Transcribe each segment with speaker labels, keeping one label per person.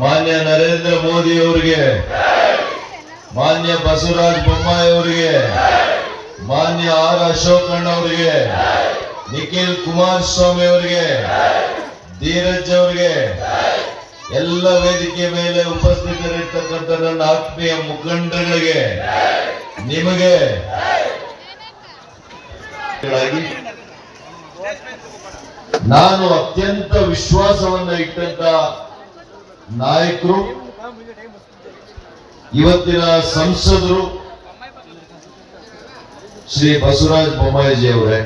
Speaker 1: ಮಾನ್ಯ ನರೇಂದ್ರ ಮೋದಿ ಅವರಿಗೆ, ಮಾನ್ಯ ಬಸವರಾಜ ಬೊಮ್ಮಾಯಿ ಅವರಿಗೆ, ಮಾನ್ಯ ಆರ್ ಅಶೋಕಣ್ಣ ಅವರಿಗೆ, ನಿಖಿಲ್ ಕುಮಾರಸ್ವಾಮಿ ಅವರಿಗೆ, ಧೀರಜ್ ಅವರಿಗೆ, ಎಲ್ಲ ವೇದಿಕೆ ಮೇಲೆ ಉಪಸ್ಥಿತರಿರ್ತಕ್ಕಂಥ ನನ್ನ ಆತ್ಮೀಯ ಮುಖಂಡಗಳಿಗೆ ನಿಮಗೆ ನಾನು ಅತ್ಯಂತ ವಿಶ್ವಾಸವನ್ನ ಇಟ್ಟಂತ ನಾಯಕರು, ಇವತ್ತಿನ ಸಂಸದರು ಶ್ರೀ ಬಸವರಾಜ ಬೊಮ್ಮಾಯಿಜಿ ಅವರೇ.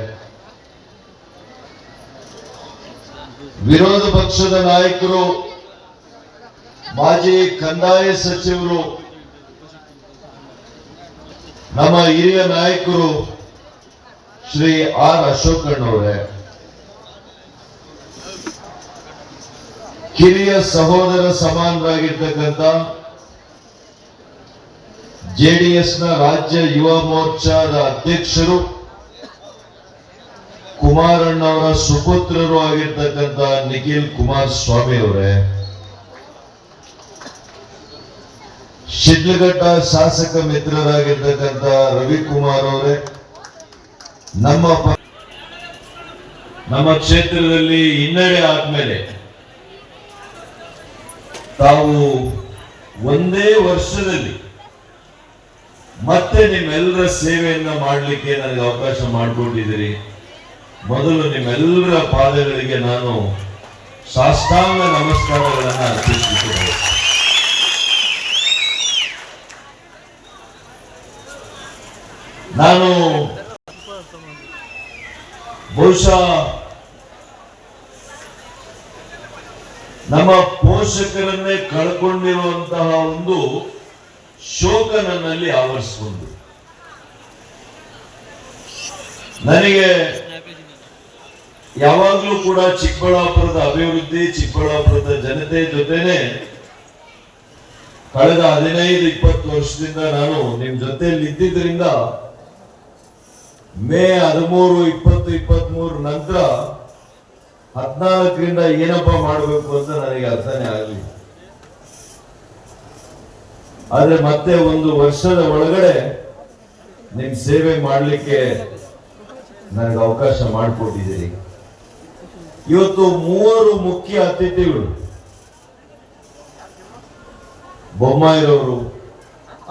Speaker 1: ವಿರೋಧ ಪಕ್ಷದ ನಾಯಕರು, ಮಾಜಿ ಕಂದಾಯ ಸಚಿವರು, ನಮ್ಮ ಹಿರಿಯ ನಾಯಕರು ಶ್ರೀ ಆರ್ ಅಶೋಕಣ್ಣವರೇ. ಕಿರಿಯ ಸಹೋದರ ಸಮಾನರಾಗಿರ್ತಕ್ಕಂಥ ಜೆಡಿಎಸ್ನ ರಾಜ್ಯ ಯುವ ಮೋರ್ಚಾದ ಅಧ್ಯಕ್ಷರು ಕುಮಾರಣ್ಣವರ ಸುಪುತ್ರರು ಆಗಿರ್ತಕ್ಕಂಥ ನಿಖಿಲ್ ಕುಮಾರ್ ಸ್ವಾಮಿ ಅವರೇ, ಶಿಡ್ಲಘಟ್ಟ ಶಾಸಕ ಮಿತ್ರರಾಗಿರ್ತಕ್ಕಂಥ ರವಿಕುಮಾರ್ ಅವರೇ, ನಮ್ಮ ನಮ್ಮ ಕ್ಷೇತ್ರದಲ್ಲಿ ಹಿನ್ನಡೆ ಆದ್ಮೇಲೆ ತಾವು ಒಂದೇ ವರ್ಷದಲ್ಲಿ ಮತ್ತೆ ನಿಮ್ಮೆಲ್ಲರ ಸೇವೆಯನ್ನ ಮಾಡಲಿಕ್ಕೆ ನನಗೆ ಅವಕಾಶ ಮಾಡಿಕೊಂಡಿದ್ದೀರಿ ಮೊದಲು ನಿಮ್ಮೆಲ್ಲರ ಪಾದಗಳಿಗೆ ನಾನು ಸಾಷ್ಟಾಂಗ ನಮಸ್ಕಾರಗಳನ್ನು ಅರ್ಪಿಸುತ್ತೇನೆ ನಾನು ಬಹುಶಃ ನಮ್ಮ ಪೋಷಕರನ್ನೇ ಕಳ್ಕೊಂಡಿರುವಂತಹ ಒಂದು ಶೋಕ ನನ್ನಲ್ಲಿ ಆವರಿಸಿಕೊಂಡು. ನನಗೆ ಯಾವಾಗಲೂ ಕೂಡ ಚಿಕ್ಕಬಳ್ಳಾಪುರದ ಅಭಿವೃದ್ಧಿ, ಚಿಕ್ಕಬಳ್ಳಾಪುರದ ಜನತೆ ಜೊತೆನೆ ಕಳೆದ ಹದಿನೈದು, ಇಪ್ಪತ್ತು ವರ್ಷದಿಂದ ನಾನು ನಿಮ್ ಜೊತೆಯಲ್ಲಿ ಇದ್ದಿದ್ದರಿಂದ ಮೇ ಹದಿಮೂರು, ಇಪ್ಪತ್ತು ಇಪ್ಪತ್ತ್ ಮೂರು ನಂತರ ಹದಿನಾಲ್ಕರಿಂದ ಏನಪ್ಪ ಮಾಡಬೇಕು ಅಂತ ನನಗೆ ಅರ್ಥನೇ ಆಗಲಿ ಆದ್ರೆ ಮತ್ತೆ ಒಂದು ವರ್ಷದ ಒಳಗಡೆ ನಿಮ್ ಸೇವೆ ಮಾಡಲಿಕ್ಕೆ ನನಗೆ ಅವಕಾಶ ಮಾಡಿಕೊಟ್ಟಿದ್ದೀರಿ. ಇವತ್ತು ಮೂವರು ಮುಖ್ಯ ಅತಿಥಿಗಳು ಬೊಮ್ಮಾಯಿರವರು,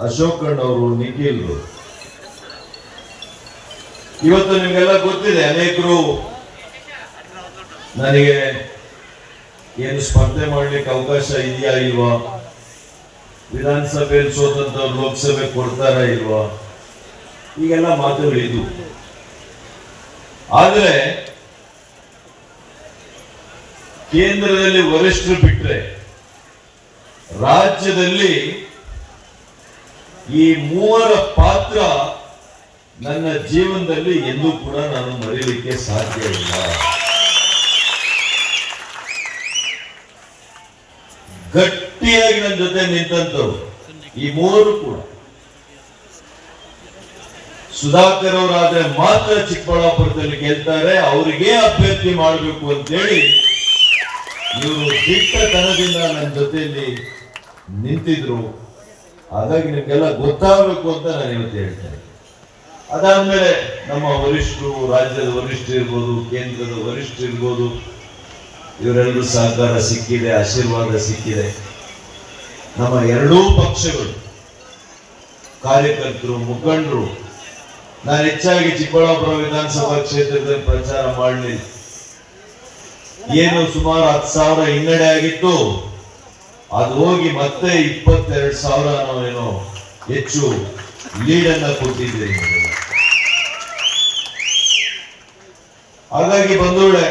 Speaker 1: ಅಶೋಕಣ್ಣವರು ನಿಖಿಲ್ ಇವತ್ತು ನಿಮಗೆಲ್ಲ ಗೊತ್ತಿದೆ, ಅನೇಕರು ನನಗೆ ಏನು ಸ್ಪರ್ಧೆ ಮಾಡ್ಲಿಕ್ಕೆ ಅವಕಾಶ ಇದೆಯಾ ಇಲ್ವಾ? ವಿಧಾನಸಭೆಯಲ್ಲಿ ಸೋತಂತವ್ರು ಲೋಕಸಭೆ ಕೊಡ್ತಾರ ಇಲ್ವಾ? ಈಗೆಲ್ಲ ಮಾತುಗಳಿದ್ವು ಆದರೆ ಕೇಂದ್ರದಲ್ಲಿ ವರಿಷ್ಠರು ಬಿಟ್ಟರೆ ರಾಜ್ಯದಲ್ಲಿ ಈ ಮೂವರ ಪಾತ್ರ ನನ್ನ ಜೀವನದಲ್ಲಿ ಎಂದೂ ಕೂಡ ನಾನು ಮರೀಲಿಕ್ಕೆ ಸಾಧ್ಯ ಇಲ್ಲ. ಗಟ್ಟಿಯಾಗಿ ನನ್ನ ಜೊತೆ ನಿಂತಂತವ್ರು. ಈ ಮೂರು ಕೂಡ. ಸುಧಾಕರ್ ಅವರಾದ್ರೆ ಮಾತ್ರ ಚಿಕ್ಕಬಳ್ಳಾಪುರದಲ್ಲಿ ಗೆಲ್ತಾರೆ, ಅವರಿಗೆ ಅಭ್ಯರ್ಥಿ ಮಾಡಬೇಕು ಅಂತೇಳಿ ಇವರು ದಿಟ್ಟತನದಿಂದ ನನ್ನ ಜೊತೆಯಲ್ಲಿ ನಿಂತಿದ್ರು. ಹಾಗಾಗಿ ನಿಮಗೆಲ್ಲ ಗೊತ್ತಾಗಬೇಕು ಅಂತ ನಾನು ಇವತ್ತು ಹೇಳ್ತೇನೆ ಅದಾದ್ಮೇಲೆ ನಮ್ಮ ವರಿಷ್ಠರು, ರಾಜ್ಯದ ವರಿಷ್ಠ ಇರ್ಬೋದು, ಕೇಂದ್ರದ ವರಿಷ್ಠ ಇರ್ಬೋದು ಇವರೆಲ್ಲರೂ ಸಹಕಾರ ಸಿಕ್ಕಿದೆ, ಆಶೀರ್ವಾದ ಸಿಕ್ಕಿದೆ ನಮ್ಮ ಎರಡೂ ಪಕ್ಷಗಳು, ಕಾರ್ಯಕರ್ತರು, ಮುಖಂಡರು, ನಾನು ಹೆಚ್ಚಾಗಿ ಚಿಕ್ಕಬಳ್ಳಾಪುರ ವಿಧಾನಸಭಾ ಕ್ಷೇತ್ರದಲ್ಲಿ ಪ್ರಚಾರ ಮಾಡಲಿಲ್ಲ ಏನು ಸುಮಾರು ಹತ್ತು ಸಾವಿರ ಹಿನ್ನಡೆ ಆಗಿತ್ತು, ಅದು ಹೋಗಿ ಮತ್ತೆ ಇಪ್ಪತ್ತೆರಡು ಸಾವಿರ ನಾವೇನೋ ಹೆಚ್ಚು ಲೀಡನ್ನ ಕೊಟ್ಟಿದ್ದೀರಿ ನಿಮಗೆ. ಹಾಗಾಗಿ ಬಂದೋಳೆ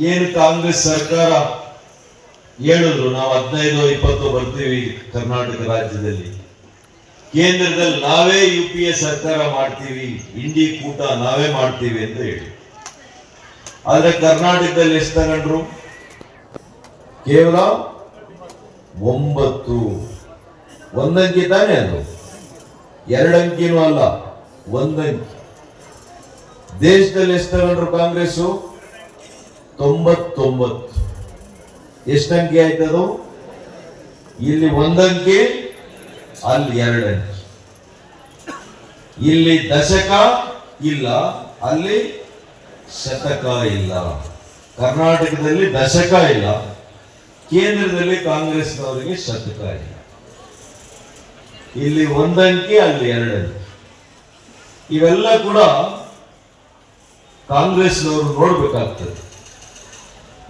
Speaker 1: ಏನು ಕಾಂಗ್ರೆಸ್ ಸರ್ಕಾರ? ಹೇಳಿದ್ರು, ನಾವು ಹದಿನೈದು, ಇಪ್ಪತ್ತು ಬರ್ತೀವಿ ಕರ್ನಾಟಕ ರಾಜ್ಯದಲ್ಲಿ. ಕೇಂದ್ರದಲ್ಲಿ ನಾವೇ ಯು ಪಿ ಎ ಸರ್ಕಾರ ಮಾಡ್ತೀವಿ ಇಂಡಿ ಕೂಟ ನಾವೇ ಮಾಡ್ತೀವಿ ಅಂತ ಹೇಳಿ. ಆದ್ರೆ ಕರ್ನಾಟಕದಲ್ಲಿ ಎಷ್ಟು ತಗೊಂಡ್ರು? ಕೇವಲ ಒಂಬತ್ತು. ಒಂದಂಕಿ ತಾನೇ ಅದು? ಎರಡಂಕಿನೂ ಅಲ್ಲ, ಒಂದಂಕಿ. ದೇಶದಲ್ಲಿ ಎಷ್ಟು ತಗೊಂಡ್ರು ಕಾಂಗ್ರೆಸ್ಸು? ತೊಂಬತ್ತೊಂಬತ್ತು. ಎಷ್ಟು ಅಂಕಿ ಆಯ್ತದು? ಇಲ್ಲಿ ಒಂದಂಕಿ, ಅಲ್ಲಿ ಎರಡಂಕಿ. ಇಲ್ಲಿ ದಶಕ ಇಲ್ಲ, ಅಲ್ಲಿ ಶತಕ ಇಲ್ಲ. ಕರ್ನಾಟಕದಲ್ಲಿ ದಶಕ ಇಲ್ಲ, ಕೇಂದ್ರದಲ್ಲಿ ಕಾಂಗ್ರೆಸ್ನವರಿಗೆ ಶತಕ ಇಲ್ಲ. ಇಲ್ಲಿ ಒಂದಂಕಿ, ಅಲ್ಲಿ ಎರಡಂಕಿ. ಇವೆಲ್ಲ ಕೂಡ ಕಾಂಗ್ರೆಸ್ನವರು ನೋಡ್ಬೇಕಾಗ್ತದೆ.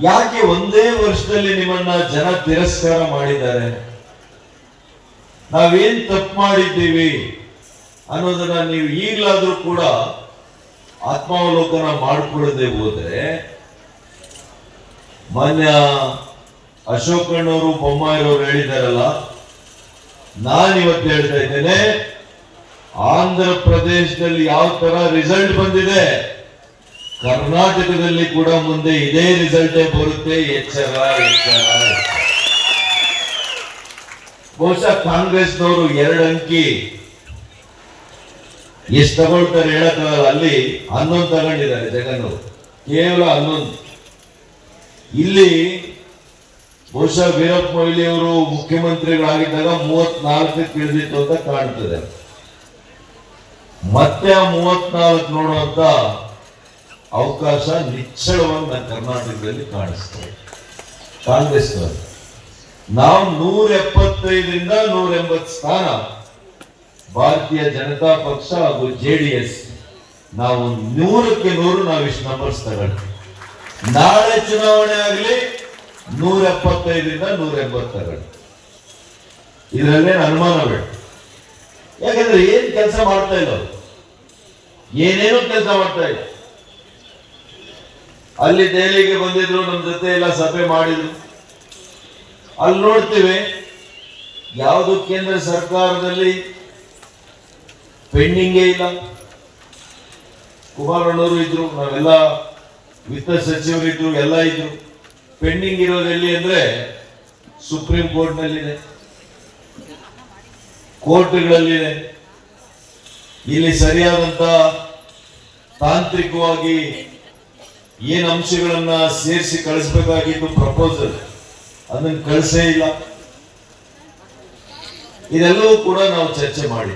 Speaker 1: ಯಾಕೆ ಒಂದೇ ವರ್ಷದಲ್ಲಿ ನಿಮ್ಮನ್ನ ಜನ ತಿರಸ್ಕಾರ ಮಾಡಿದ್ದಾರೆ? ನಾವೇನ್ ತಪ್ಪು ಮಾಡಿದ್ದೀವಿ ಅನ್ನೋದನ್ನ ನೀವು ಈಗಲಾದ್ರೂ ಕೂಡ ಆತ್ಮಾವಲೋಕನ ಮಾಡಿಕೊಳ್ಳದೆ ಹೋದ್ರೆ ಮಾನ್ಯ ಅಶೋಕಣ್ಣವರು ಬೊಮ್ಮಾಯಿರೋರು ಹೇಳಿದಾರಲ್ಲ ನಾನು ಇವತ್ತು ಹೇಳ್ತಾ ಇದ್ದೇನೆ, ಆಂಧ್ರ ಪ್ರದೇಶದಲ್ಲಿ ಯಾವ ತರ ರಿಸಲ್ಟ್ ಬಂದಿದೆ? ಕರ್ನಾಟಕದಲ್ಲಿ ಕೂಡ ಮುಂದೆ ಇದೇ ರಿಸಲ್ಟೇ ಬರುತ್ತೆ, ಎಚ್ಚರ ಎಚ್ಚರ. ಬಹುಶಃ ಕಾಂಗ್ರೆಸ್ನವರು ಎರಡು ಅಂಕಿ ಎಷ್ಟು ತಗೊಳ್ತಾರೆ ಹೇಳಕ್ಕಾಗಲ್ಲ. ಅಲ್ಲಿ ಹನ್ನೊಂದು ತಗೊಂಡಿದ್ದಾರೆ ಜಗನ್ ಕೇವಲ ಹನ್ನೊಂದು. ಇಲ್ಲಿ ಬಹುಶಃ ವೀರಪ್ಪ ಮೊಯ್ಲಿ ಅವರು ಮುಖ್ಯಮಂತ್ರಿಗಳಾಗಿದ್ದಾಗ ಮೂವತ್ನಾಲ್ಕಕ್ಕೆ ಇಳಿದಿತ್ತು ಅಂತ ಕಾಣ್ತದೆ. ಮತ್ತೆ ಮೂವತ್ನಾಲ್ಕು ನೋಡುವಂತ ಅವಕಾಶ ನಿಚ್ಚಳವಾಗಿ ಕರ್ನಾಟಕದಲ್ಲಿ ಕಾಣಿಸ್ತದೆ ಕಾಂಗ್ರೆಸ್ ನಾವು ನೂರ ಎಪ್ಪತ್ತೈದರಿಂದ ನೂರ ಎಂಬತ್ತು ಸ್ಥಾನ. ಭಾರತೀಯ ಜನತಾ ಪಕ್ಷ ಹಾಗೂ ಜೆ ಡಿ ಎಸ್ ನಾವು ನೂರಕ್ಕೆ ನೂರು ನಾವು ಇಷ್ಟು ನಂಬರ್ಸ್ ತಗೊಳ್ತೀವಿ. ನಾಳೆ ಚುನಾವಣೆ ಆಗಲಿ ನೂರ ಎಪ್ಪತ್ತೈದರಿಂದ ನೂರ ಎಂಬತ್ತು ತಗೊಳ್ಳಿ ಇದರಲ್ಲೇನು ಅನುಮಾನ ಬೇಡ. ಯಾಕಂದ್ರೆ ಏನ್ ಕೆಲಸ ಮಾಡ್ತಾ ಇಲ್ಲ ಏನೇನು ಕೆಲಸ ಮಾಡ್ತಾ ಇಲ್ಲ ಅಲ್ಲಿ ದೆಹಲಿಗೆ ಬಂದಿದ್ರು ನಮ್ಮ ಜೊತೆ ಎಲ್ಲ ಸಭೆ ಮಾಡಿದ್ರು. ಅಲ್ಲಿ ನೋಡ್ತೀವಿ, ಯಾವುದು ಕೇಂದ್ರ ಸರ್ಕಾರದಲ್ಲಿ ಪೆಂಡಿಂಗೇ ಇಲ್ಲ. ಕುಮಾರಣ್ಣವರು ಇದ್ರು, ನಾವೆಲ್ಲ ವಿತ್ತ ಸಚಿವರಿದ್ರು, ಎಲ್ಲ ಇದ್ರು. ಪೆಂಡಿಂಗ್ ಇರೋದು ಎಲ್ಲಿ ಅಂದ್ರೆ ಸುಪ್ರೀಂ ಕೋರ್ಟ್ನಲ್ಲಿದೆ. ಕೋರ್ಟ್ಗಳಲ್ಲಿದೆ. ಇಲ್ಲಿ ಸರಿಯಾದಂತ ತಾಂತ್ರಿಕವಾಗಿ ಏನ್ ಅಂಶಗಳನ್ನ ಸೇರಿಸಿ ಕಳಿಸ್ಬೇಕಾಗಿತ್ತು ಪ್ರಪೋಸಲ್ ಅದನ್ನ ಕಳಿಸೇ ಇಲ್ಲ. ಇದೆಲ್ಲವೂ ಕೂಡ ನಾವು ಚರ್ಚೆ ಮಾಡಿ.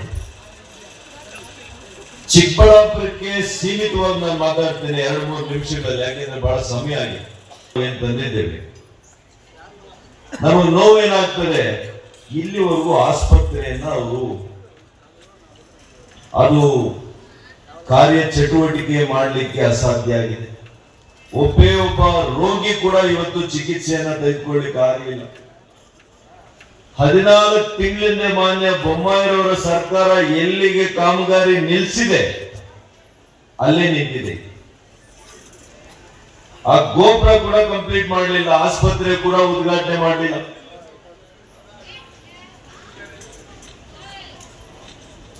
Speaker 1: ಚಿಕ್ಕಬಳ್ಳಾಪುರಕ್ಕೆ ಸೀಮಿತವಾಗಿ ನಾನು ಮಾತಾಡ್ತೇನೆ ಎರಡು ಮೂರು ನಿಮಿಷಗಳಲ್ಲಿ, ಯಾಕೆಂದ್ರೆ ಬಹಳ ಸಮಯ ಆಗಿದೆ ತಂದಿದ್ದೇವೆ ನಮಗೆ ನೋವೇನಾಗ್ತದೆ? ಇಲ್ಲಿವರೆಗೂ ಆಸ್ಪತ್ರೆಯನ್ನ ಅವರು ಅದು ಕಾರ್ಯ ಚಟುವಟಿಕೆ ಮಾಡಲಿಕ್ಕೆ ಅಸಾಧ್ಯ ಆಗಿದೆ. ಒಬ್ಬೇ ಒಬ್ಬ ರೋಗಿ ಕೂಡ ಇವತ್ತು ಚಿಕಿತ್ಸೆಯನ್ನ ತೆಗೆದುಕೊಳ್ಳಿಕ್ಕೆ ಆಗಲಿಲ್ಲ. ಹದಿನಾಲ್ಕು ತಿಂಗಳಿಂದ ಮಾನ್ಯ ಬೊಮ್ಮಾಯಿರವರ ಸರ್ಕಾರ ಎಲ್ಲಿಗೆ ಕಾಮಗಾರಿ ನಿಲ್ಲಿಸಿದೆ ಅಲ್ಲೇ ನಿಂತಿದೆ. ಆ ಗೋಪುರ ಕೂಡ ಕಂಪ್ಲೀಟ್ ಮಾಡಲಿಲ್ಲ, ಆಸ್ಪತ್ರೆ ಕೂಡ ಉದ್ಘಾಟನೆ ಮಾಡಲಿಲ್ಲ.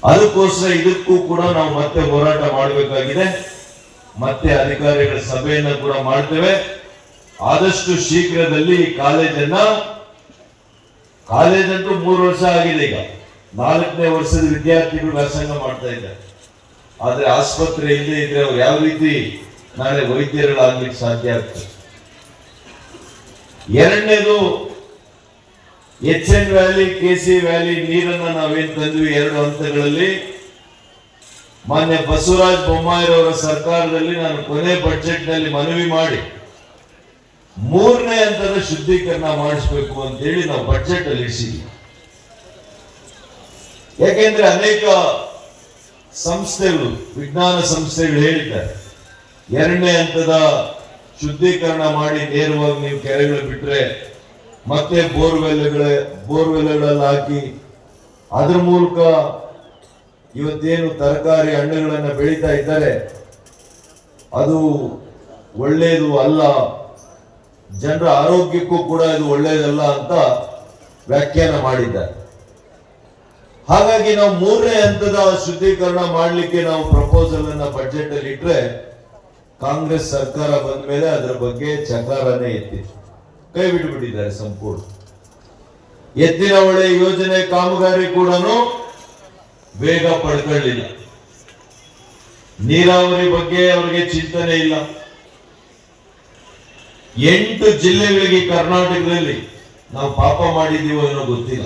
Speaker 1: ಅದಕ್ಕೋಸ್ಕರ ಇದಕ್ಕೂ ಕೂಡ ನಾವು ಮತ್ತೆ ಹೋರಾಟ ಮಾಡಬೇಕಾಗಿದೆ. ಮತ್ತೆ ಅಧಿಕಾರಿಗಳ ಸಭೆಯನ್ನು ಕೂಡ ಮಾಡ್ತೇವೆ. ಆದಷ್ಟು ಶೀಘ್ರದಲ್ಲಿ ಈ ಕಾಲೇಜನ್ನ, ಕಾಲೇಜಂತೂ ಮೂರು ವರ್ಷ ಆಗಿದೆ ಈಗ. ನಾಲ್ಕನೇ ವರ್ಷದ ವಿದ್ಯಾರ್ಥಿಗಳು ವ್ಯಾಸಂಗ ಮಾಡ್ತಾ ಇದ್ದಾರೆ. ಆದ್ರೆ ಆಸ್ಪತ್ರೆ ಇಲ್ಲದೆ ಇದ್ರೆ ಅವ್ರು ಯಾವ ರೀತಿ ನಾಳೆ ವೈದ್ಯರುಗಳಾಗ್ಲಿಕ್ಕೆ ಸಾಧ್ಯ ಆಗ್ತದೆ? ಎರಡನೇದು H N valley K C valley ನೀರನ್ನ ನಾವೇನು ತಂದ್ವಿ ಎರಡು ಹಂತಗಳಲ್ಲಿ ಮಾನ್ಯ ಬಸವರಾಜ ಬೊಮ್ಮಾಯಿರವರ ಸರ್ಕಾರದಲ್ಲಿ ನಾನು ಕೊನೆ ಬಜೆಟ್ನಲ್ಲಿ ಮನವಿ ಮಾಡಿ ಮೂರನೇ ಹಂತದ ಶುದ್ಧೀಕರಣ ಮಾಡಿಸ್ಬೇಕು ಅಂತೇಳಿ ನಾವು ಬಜೆಟ್ ಅಲ್ಲಿ ಇರಿಸಿದ್ವಿ. ಯಾಕೆಂದ್ರೆ ಅನೇಕ ಸಂಸ್ಥೆಗಳು, ವಿಜ್ಞಾನ ಸಂಸ್ಥೆಗಳು ಹೇಳಿದ್ದಾರೆ, ಎರಡನೇ ಹಂತದ ಶುದ್ಧೀಕರಣ ಮಾಡಿ ನೇರವಾಗಿ ನೀವು ಕೆರೆಗಳು ಬಿಟ್ರೆ ಮತ್ತೆ ಬೋರ್ವೆಲ್ಗಳ ಬೋರ್ವೆಲ್ಗಳಲ್ಲಿ ಹಾಕಿ ಅದ್ರ ಮೂಲಕ ಇವತ್ತೇನು ತರಕಾರಿ ಹಣ್ಣುಗಳನ್ನು ಬೆಳೀತಾ ಇದ್ದಾರೆ, ಅದು ಒಳ್ಳೆಯದು ಅಲ್ಲ. ಜನರ ಆರೋಗ್ಯಕ್ಕೂ ಕೂಡ ಇದು ಒಳ್ಳೆಯದಲ್ಲ ಅಂತ ವ್ಯಾಖ್ಯಾನ ಮಾಡಿದ್ದಾರೆ. ಹಾಗಾಗಿ ನಾವು ಮೂರನೇ ಹಂತದ ಶುದ್ಧೀಕರಣ ಮಾಡಲಿಕ್ಕೆ ನಾವು ಪ್ರಪೋಸಲ್ ಅನ್ನ ಬಜೆಟ್ ಅಲ್ಲಿ ಇಟ್ರೆ ಕಾಂಗ್ರೆಸ್ ಸರ್ಕಾರ ಬಂದ ಮೇಲೆ ಅದರ ಬಗ್ಗೆ ಚಕಾರನೇ ಎತ್ತಿತ್ತು ಕೈ ಬಿಟ್ಟುಬಿಟ್ಟಿದ್ದಾರೆ ಸಂಪೂರ್ಣ. ಎತ್ತಿನ ಹೊಳೆ ಯೋಜನೆ ಕಾಮಗಾರಿ ಕೂಡ ಬೇಗ ಪಡ್ಕೊಳ್ಳಿಲ್ಲ. ನೀರಾವರಿ ಬಗ್ಗೆ ಅವರಿಗೆ ಚಿಂತನೆ ಇಲ್ಲ. ಎಂಟು ಜಿಲ್ಲೆಗಳಿಗೆ ಕರ್ನಾಟಕದಲ್ಲಿ ನಾವು ಪಾಪ ಮಾಡಿದ್ದೀವೋ ಏನೋ ಗೊತ್ತಿಲ್ಲ.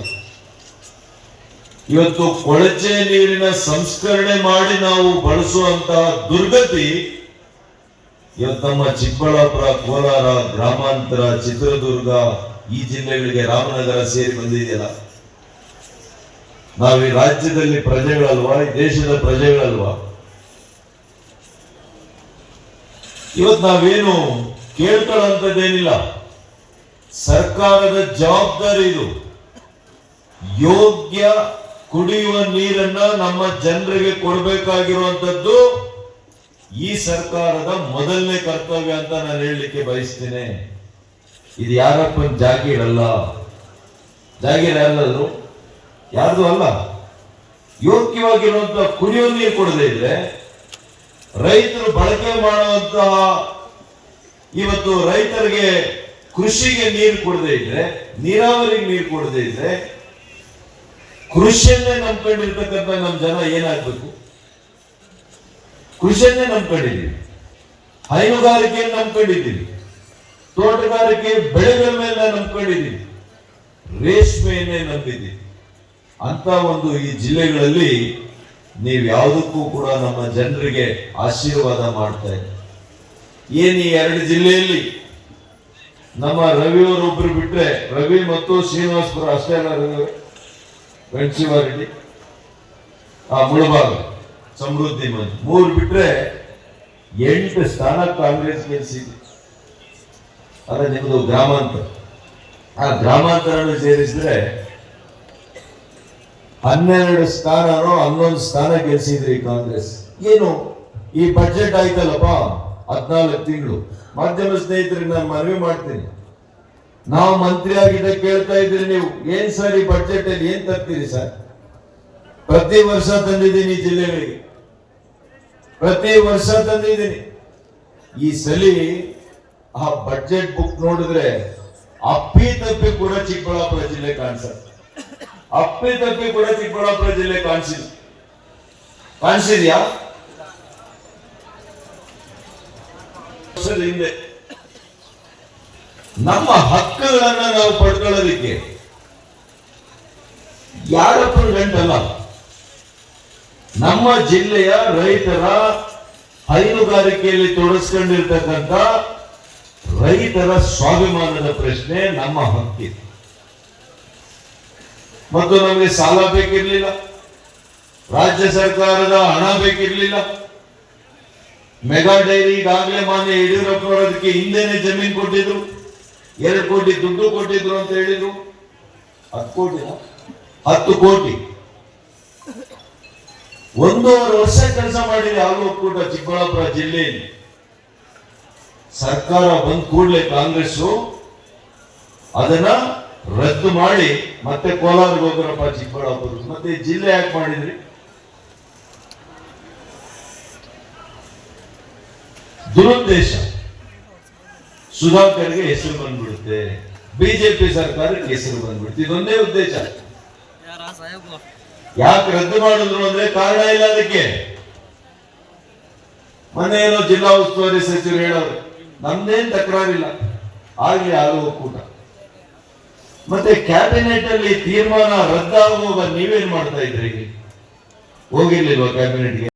Speaker 1: ಇವತ್ತು ಕೊಳಚೆ ನೀರಿನ ಸಂಸ್ಕರಣೆ ಮಾಡಿ ನಾವು ಬಳಸುವಂತಹ ದುರ್ಗತಿ ಇವತ್ತು ನಮ್ಮ ಚಿಕ್ಕಬಳ್ಳಾಪುರ, ಕೋಲಾರ, ಗ್ರಾಮಾಂತರ, ಚಿತ್ರದುರ್ಗ ಈ ಜಿಲ್ಲೆಗಳಿಗೆ ರಾಮನಗರ ಸೇರಿ ಬಂದಿದೆಯಲ್ಲ. ನಾವು ಈ ರಾಜ್ಯದಲ್ಲಿ ಪ್ರಜೆಗಳಲ್ವಾ, ಈ ದೇಶದ ಪ್ರಜೆಗಳಲ್ವಾ? ಇವತ್ತು ನಾವೇನು ಕೇಳ್ಕೊಳ್ಳೋಂಥದ್ದೇನಿಲ್ಲ ಸರ್ಕಾರದ ಜವಾಬ್ದಾರಿ ಇದು. ಯೋಗ್ಯ ಕುಡಿಯುವ ನೀರನ್ನ ನಮ್ಮ ಜನರಿಗೆ ಕೊಡಬೇಕಾಗಿರುವಂತದ್ದು ಈ ಸರ್ಕಾರದ ಮೊದಲನೇ ಕರ್ತವ್ಯ ಅಂತ ನಾನು ಹೇಳಲಿಕ್ಕೆ ಬಯಸ್ತೇನೆ. ಇದು ಯಾರಪ್ಪನ ಜಾಗೀರಲ್ಲ ಜಾಗೀರ್ ಯಾರ್ದು ಅಲ್ಲ? ಯೋಗ್ಯವಾಗಿರುವಂತಹ ಕುಡಿಯೋ ನೀರು ಕೊಡದೇ ಇದ್ರೆ ರೈತರು ಬಳಕೆ ಮಾಡುವಂತಹ ಇವತ್ತು ರೈತರಿಗೆ ಕೃಷಿಗೆ ನೀರು ಕೊಡದೇ ಇದ್ರೆ, ನೀರಾವರಿಗೆ ನೀರು ಕೊಡದೇ ಇದ್ರೆ, ಕೃಷಿಯನ್ನೇ ನಂಬ್ಕೊಂಡಿರ್ತಕ್ಕಂಥ ನಮ್ಮ ಜನ ಏನಾಗ್ಬೇಕು? ಕೃಷಿಯನ್ನೇ ನಂಬ್ಕೊಂಡಿದ್ದೀವಿ. ಹೈನುಗಾರಿಕೆಯನ್ನು ನಂಬ್ಕೊಂಡಿದ್ದೀವಿ. ತೋಟಗಾರಿಕೆ ಬೆಳೆಗಳ ಮೇಲೆ ನಂಬ್ಕೊಂಡಿದ್ದೀವಿ. ರೇಷ್ಮೆಯನ್ನೇ ನಂಬಿದ್ದೀವಿ. ಅಂತ ಒಂದು ಈ ಜಿಲ್ಲೆಗಳಲ್ಲಿ ನೀವು ಯಾವುದಕ್ಕೂ ಕೂಡ ನಮ್ಮ ಜನರಿಗೆ ಆಶೀರ್ವಾದ ಮಾಡ್ತಾ ಇದ್ದೀವಿ ಏನು ಈ ಎರಡು ಜಿಲ್ಲೆಯಲ್ಲಿ ನಮ್ಮ ರವಿಯವರೊಬ್ರು ಬಿಟ್ರೆ, ರವಿ ಮತ್ತು ಶ್ರೀನಿವಾಸಪುರ ಅಷ್ಟೇ ರವಿ ವೆಂಕಟಶಿವಾರೆಡ್ಡಿ ಆ ಮುಳಬಾಗ, ಸಮೃದ್ಧಿ ಮಂದಿ ಮೂರು ಬಿಟ್ರೆ ಎಂಟು ಸ್ಥಾನ ಕಾಂಗ್ರೆಸ್ ಗೆಲ್ಸಿದೆ ಅದ ನಿಮ್ಮದು ಗ್ರಾಮಾಂತರ. ಆ ಗ್ರಾಮಾಂತರನ್ನು ಸೇರಿಸಿದ್ರೆ ಹನ್ನೆರಡು ಸ್ಥಾನನೋ ಹನ್ನೊಂದು ಸ್ಥಾನ ಗೆಲ್ಸಿದ್ರಿ ಕಾಂಗ್ರೆಸ್. ಏನು? ಈ ಬಜೆಟ್ ಆಯ್ತಲ್ಲಪ್ಪ? ಹದಿನಾಲ್ಕು ತಿಂಗಳು. ಮಾಧ್ಯಮ ಸ್ನೇಹಿತರಿಗೆ ನಾನು ಮನವಿ ಮಾಡ್ತೀನಿ. ನಾವು ಮಂತ್ರಿ ಆಗಿದ್ದ ಕೇಳ್ತಾ ಇದ್ರಿ ನೀವು. ಏನ್ ಸರ್ ಈ ಬಜೆಟ್ ಅಲ್ಲಿ? ಏನ್ ತರ್ತೀರಿ ಸರ್? ಪ್ರತಿ ವರ್ಷ ತಂದಿದ್ದೀನಿ ಜಿಲ್ಲೆಗಳಿಗೆ. ಪ್ರತಿ ವರ್ಷ ತಂದಿದ್ದೀನಿ. ಈ ಸಲಿ ಆ ಬಜೆಟ್ ಬುಕ್ ನೋಡಿದ್ರೆ ಅಪ್ಪಿ ತಪ್ಪಿ ಕೂಡ ಚಿಕ್ಕಬಳ್ಳಾಪುರ ಜಿಲ್ಲೆ ಕಾಣಿಸುತ್ತೆ. ಅಪ್ಪಿ ತಪ್ಪಿ ಕೂಡ ಚಿಕ್ಕಬಳ್ಳಾಪುರ ಜಿಲ್ಲೆ ಕಾಣಿಸಿದೆ ಕಾಣಿಸಿದ್ಯಾ? ಹಿಂದೆ. ನಮ್ಮ ಹಕ್ಕುಗಳನ್ನ ನಾವು ಪಡ್ಕೊಳ್ಳೋದಿಕ್ಕೆ ಯಾರಪ್ಪನ ಗಂಟಲ್ಲ ನಮ್ಮ ಜಿಲ್ಲೆಯ ರೈತರ ಹೈನುಗಾರಿಕೆಯಲ್ಲಿ ತೊಡಸ್ಕೊಂಡಿರ್ತಕ್ಕಂಥ ರೈತರ ಸ್ವಾಭಿಮಾನದ ಪ್ರಶ್ನೆ ನಮ್ಮ ಹಕ್ಕಿದೆ. ಮತ್ತು ನಮಗೆ ಸಾಲ ಬೇಕಿರಲಿಲ್ಲ. ರಾಜ್ಯ ಸರ್ಕಾರದ ಹಣ ಬೇಕಿರಲಿಲ್ಲ. ಮೆಗಾ ಡೈರಿ ಈಗಾಗಲೇ ಮಾನ್ಯ ಯಡಿಯೂರಪ್ಪ ಅದಕ್ಕೆ ಹಿಂದೆನೆ ಜಮೀನು ಕೊಟ್ಟಿದ್ರು. ಎರಡು ಕೋಟಿ ದುಡ್ಡು ಕೊಟ್ಟಿದ್ರು ಅಂತ ಹೇಳಿದ್ರು. ಹತ್ತು ಕೋಟಿ ಹತ್ತು ಕೋಟಿ. ಒಂದೂವರೆ ವರ್ಷ ಕೆಲಸ ಮಾಡಿದೆ ಹಾಲು ಒಕ್ಕೂಟ ಚಿಕ್ಕಬಳ್ಳಾಪುರ ಜಿಲ್ಲೆಯಲ್ಲಿ. ಸರ್ಕಾರ ಬಂದ ಕೂಡಲೇ ಕಾಂಗ್ರೆಸ್ ಅದನ್ನ ರದ್ದು ಮಾಡಿ ಮತ್ತೆ ಕೋಲಾರ್ಗೆ ಹೋಗ್ರಪ್ಪ ಚಿಕ್ಕಬಳ್ಳಾಪುರ ಮತ್ತೆ ಜಿಲ್ಲೆ ಯಾಕೆ ಮಾಡಿದ್ರಿ? ದುರುದ್ದೇಶ. ಸುಧಾಕರ್ಗೆ ಹೆಸರು ಬಂದ್ಬಿಡುತ್ತೆ. ಬಿಜೆಪಿ ಸರ್ಕಾರಕ್ಕೆ ಹೆಸರು ಬಂದ್ಬಿಡುತ್ತೆ. ಇದೊಂದೇ ಉದ್ದೇಶ. ಯಾಕೆ ರದ್ದು ಮಾಡಿದ್ರು ಅಂದ್ರೆ ಕಾರಣ ಇಲ್ಲ ಅದಕ್ಕೆ. ಮೊನ್ನೆ ಏನೋ ಜಿಲ್ಲಾ ಉಸ್ತುವಾರಿ ಸಚಿವರು ಹೇಳೋರು, ನಮ್ದೇನ್ ತಕರಾರಿಲ್ಲ. ಆಗ್ಲಿ ಆಗೋ ಒಕ್ಕೂಟ. ಮತ್ತೆ ಕ್ಯಾಬಿನೆಟ್ ಅಲ್ಲಿ ತೀರ್ಮಾನ ರದ್ದಾಗುವಾಗ ನೀವೇನ್ ಮಾಡ್ತಾ ಇದ್ರಿ? ಹೋಗಿರ್ಲಿಲ್ವಾ ಕ್ಯಾಬಿನೆಟ್ಗೆ?